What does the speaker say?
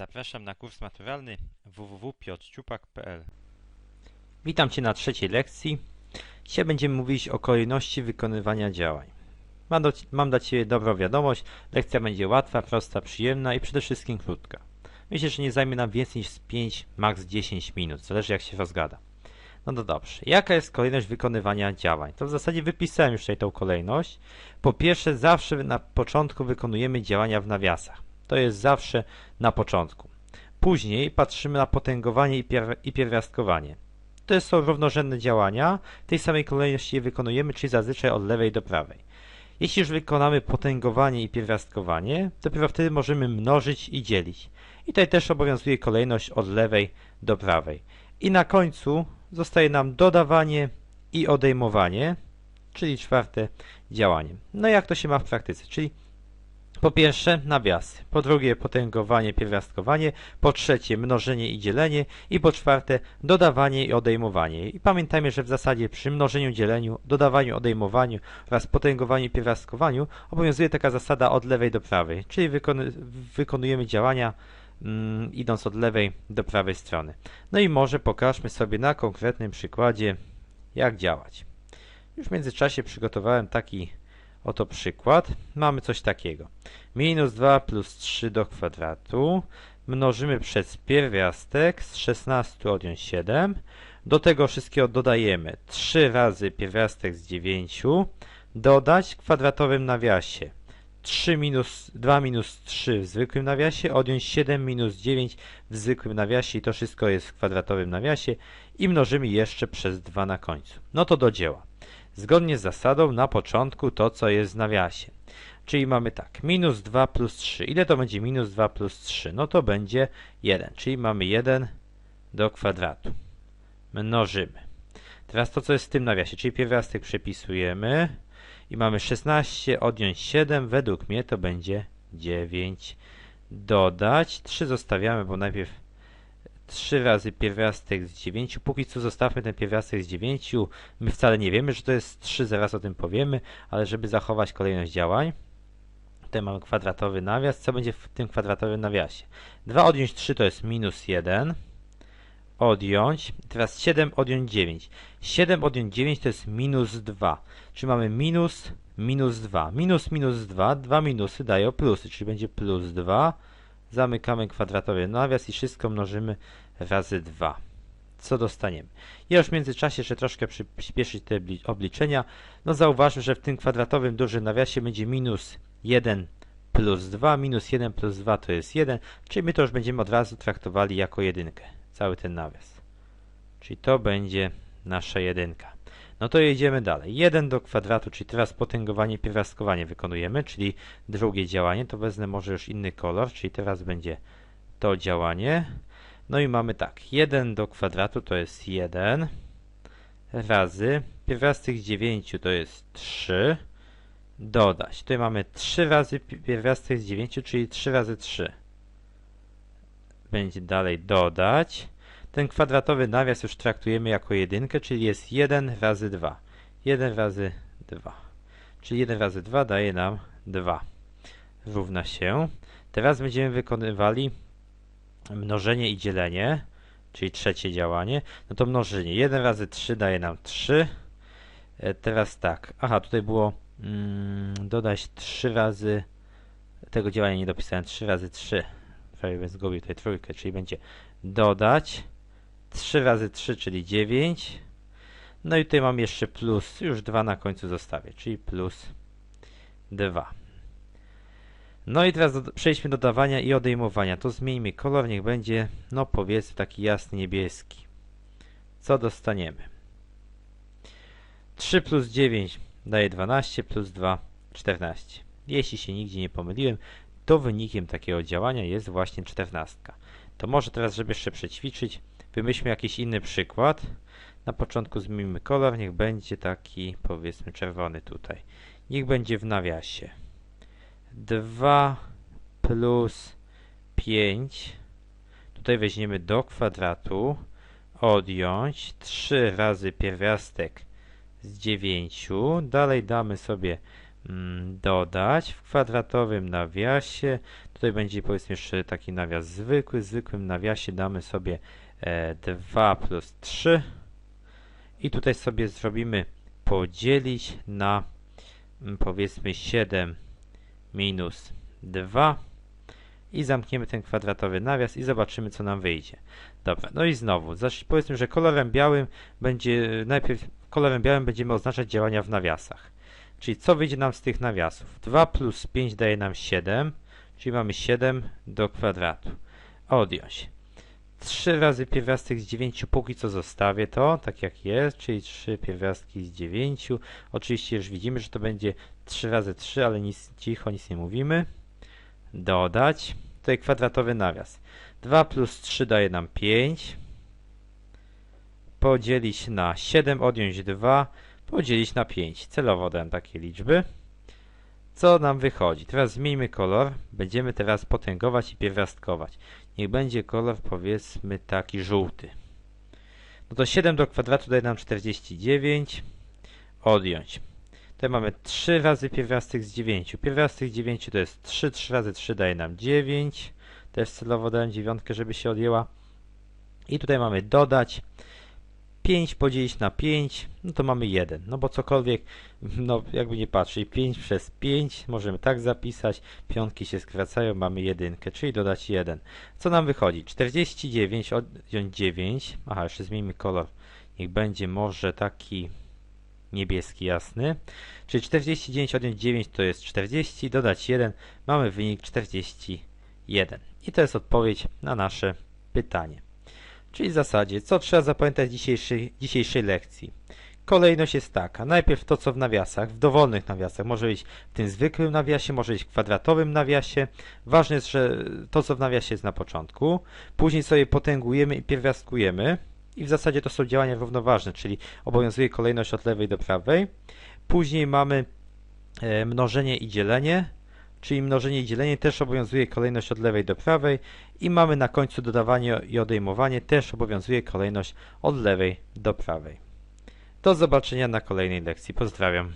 Zapraszam na kurs maturalny www.piotrciupak.pl Witam Cię na trzeciej lekcji. Dzisiaj będziemy mówić o kolejności wykonywania działań. Mam, do, mam dla Ciebie dobrą wiadomość. Lekcja będzie łatwa, prosta, przyjemna i przede wszystkim krótka. Myślę, że nie zajmie nam więcej niż 5, maks 10 minut. Zależy jak się rozgada. No to dobrze. Jaka jest kolejność wykonywania działań? To w zasadzie wypisałem już tutaj tą kolejność. Po pierwsze, zawsze na początku wykonujemy działania w nawiasach. To jest zawsze na początku. Później patrzymy na potęgowanie i, i pierwiastkowanie. To są równorzędne działania, w tej samej kolejności je wykonujemy, czyli zazwyczaj od lewej do prawej. Jeśli już wykonamy potęgowanie i pierwiastkowanie, dopiero wtedy możemy mnożyć i dzielić. I tutaj też obowiązuje kolejność od lewej do prawej. I na końcu zostaje nam dodawanie i odejmowanie, czyli czwarte działanie. No jak to się ma w praktyce? Czyli po pierwsze nawiasy, po drugie potęgowanie, pierwiastkowanie, po trzecie mnożenie i dzielenie i po czwarte dodawanie i odejmowanie. I pamiętajmy, że w zasadzie przy mnożeniu, dzieleniu, dodawaniu, odejmowaniu oraz potęgowaniu i pierwiastkowaniu obowiązuje taka zasada od lewej do prawej, czyli wykon wykonujemy działania mm, idąc od lewej do prawej strony. No i może pokażmy sobie na konkretnym przykładzie jak działać. Już w międzyczasie przygotowałem taki Oto przykład. Mamy coś takiego. Minus 2 plus 3 do kwadratu mnożymy przez pierwiastek z 16 odjąć 7. Do tego wszystkiego dodajemy 3 razy pierwiastek z 9 dodać w kwadratowym nawiasie 3 minus 2 minus 3 w zwykłym nawiasie, odjąć 7 minus 9 w zwykłym nawiasie i to wszystko jest w kwadratowym nawiasie i mnożymy jeszcze przez 2 na końcu. No to do dzieła zgodnie z zasadą na początku to, co jest w nawiasie. Czyli mamy tak, minus 2 plus 3. Ile to będzie minus 2 plus 3? No to będzie 1, czyli mamy 1 do kwadratu. Mnożymy. Teraz to, co jest w tym nawiasie, czyli pierwiastek przepisujemy i mamy 16 odjąć 7, według mnie to będzie 9. Dodać 3 zostawiamy, bo najpierw 3 razy pierwiastek z 9. Póki co zostawmy ten pierwiastek z 9. My wcale nie wiemy, że to jest 3, zaraz o tym powiemy, ale żeby zachować kolejność działań, tutaj mamy kwadratowy nawias. Co będzie w tym kwadratowym nawiasie? 2 odjąć 3 to jest minus 1. Odjąć. Teraz 7 odjąć 9. 7 odjąć 9 to jest minus 2. Czyli mamy minus, minus 2. Minus, minus 2. Dwa minusy dają plusy, czyli będzie plus 2 Zamykamy kwadratowy nawias i wszystko mnożymy razy 2. Co dostaniemy? Ja już w międzyczasie jeszcze troszkę przyspieszyć te obliczenia. No zauważmy, że w tym kwadratowym dużym nawiasie będzie minus 1 plus 2. Minus 1 plus 2 to jest 1, czyli my to już będziemy od razu traktowali jako jedynkę. Cały ten nawias. Czyli to będzie nasza jedynka. No to jedziemy dalej. 1 do kwadratu, czyli teraz potęgowanie, pierwiastkowanie wykonujemy, czyli drugie działanie. To wezmę może już inny kolor, czyli teraz będzie to działanie. No i mamy tak, 1 do kwadratu to jest 1 razy pierwiastek z 9 to jest 3 dodać. Tutaj mamy 3 razy pierwiastek z 9, czyli 3 razy 3. Będzie dalej dodać. Ten kwadratowy nawias już traktujemy jako jedynkę, czyli jest 1 razy 2. 1 razy 2. Czyli 1 razy 2 daje nam 2. Równa się. Teraz będziemy wykonywali mnożenie i dzielenie, czyli trzecie działanie. No to mnożenie. 1 razy 3 daje nam 3. E, teraz tak. Aha, tutaj było mm, dodać 3 razy tego działania nie dopisałem. 3 razy 3. Prawie bym zgubił tutaj trójkę, czyli będzie dodać 3 razy 3, czyli 9. No i tutaj mam jeszcze plus, już 2 na końcu zostawię, czyli plus 2. No i teraz przejdźmy do dawania i odejmowania. To zmieńmy kolor, niech będzie, no powiedzmy taki jasny niebieski. Co dostaniemy? 3 plus 9 daje 12, plus 2 14. Jeśli się nigdzie nie pomyliłem, to wynikiem takiego działania jest właśnie 14. To może teraz, żeby jeszcze przećwiczyć, Wymyślmy jakiś inny przykład. Na początku zmienimy kolor, niech będzie taki powiedzmy czerwony tutaj. Niech będzie w nawiasie. 2 plus 5. Tutaj weźmiemy do kwadratu. Odjąć 3 razy pierwiastek z 9. Dalej damy sobie mm, dodać w kwadratowym nawiasie. Tutaj będzie powiedzmy jeszcze taki nawias zwykły. W zwykłym nawiasie damy sobie 2 plus 3 i tutaj sobie zrobimy podzielić na mm, powiedzmy 7 minus 2 i zamkniemy ten kwadratowy nawias i zobaczymy co nam wyjdzie. Dobra, no i znowu, zacznij, powiedzmy, że kolorem białym będzie, najpierw kolorem białym będziemy oznaczać działania w nawiasach. Czyli co wyjdzie nam z tych nawiasów? 2 plus 5 daje nam 7, czyli mamy 7 do kwadratu. Odjąć. 3 razy pierwiastek z 9, póki co zostawię to, tak jak jest, czyli 3 pierwiastki z 9. Oczywiście już widzimy, że to będzie 3 razy 3, ale nic, cicho, nic nie mówimy. Dodać. Tutaj kwadratowy nawias. 2 plus 3 daje nam 5. Podzielić na 7, odjąć 2, podzielić na 5. Celowo dałem takie liczby. Co nam wychodzi? Teraz zmieńmy kolor. Będziemy teraz potęgować i pierwiastkować. Niech będzie kolor powiedzmy taki żółty. No to 7 do kwadratu daje nam 49. Odjąć. Tutaj mamy 3 razy pierwiastek z 9. Pierwiastek z 9 to jest 3, 3 razy 3 daje nam 9. Też celowo dałem dziewiątkę, żeby się odjęła. I tutaj mamy dodać. 5 podzielić na 5, no to mamy 1. No bo cokolwiek, no jakby nie patrzeć, 5 przez 5 możemy tak zapisać, piątki się skracają, mamy jedynkę, czyli dodać 1. Co nam wychodzi? 49 odjąć 9, aha, jeszcze zmienimy kolor, niech będzie może taki niebieski jasny, czyli 49 odjąć 9 to jest 40, dodać 1, mamy wynik 41. I to jest odpowiedź na nasze pytanie. Czyli w zasadzie, co trzeba zapamiętać w dzisiejszej, dzisiejszej lekcji? Kolejność jest taka. Najpierw to, co w nawiasach, w dowolnych nawiasach. Może być w tym zwykłym nawiasie, może być w kwadratowym nawiasie. Ważne jest, że to, co w nawiasie jest na początku. Później sobie potęgujemy i pierwiastkujemy. I w zasadzie to są działania równoważne, czyli obowiązuje kolejność od lewej do prawej. Później mamy e, mnożenie i dzielenie czyli mnożenie i dzielenie też obowiązuje kolejność od lewej do prawej i mamy na końcu dodawanie i odejmowanie też obowiązuje kolejność od lewej do prawej. Do zobaczenia na kolejnej lekcji. Pozdrawiam.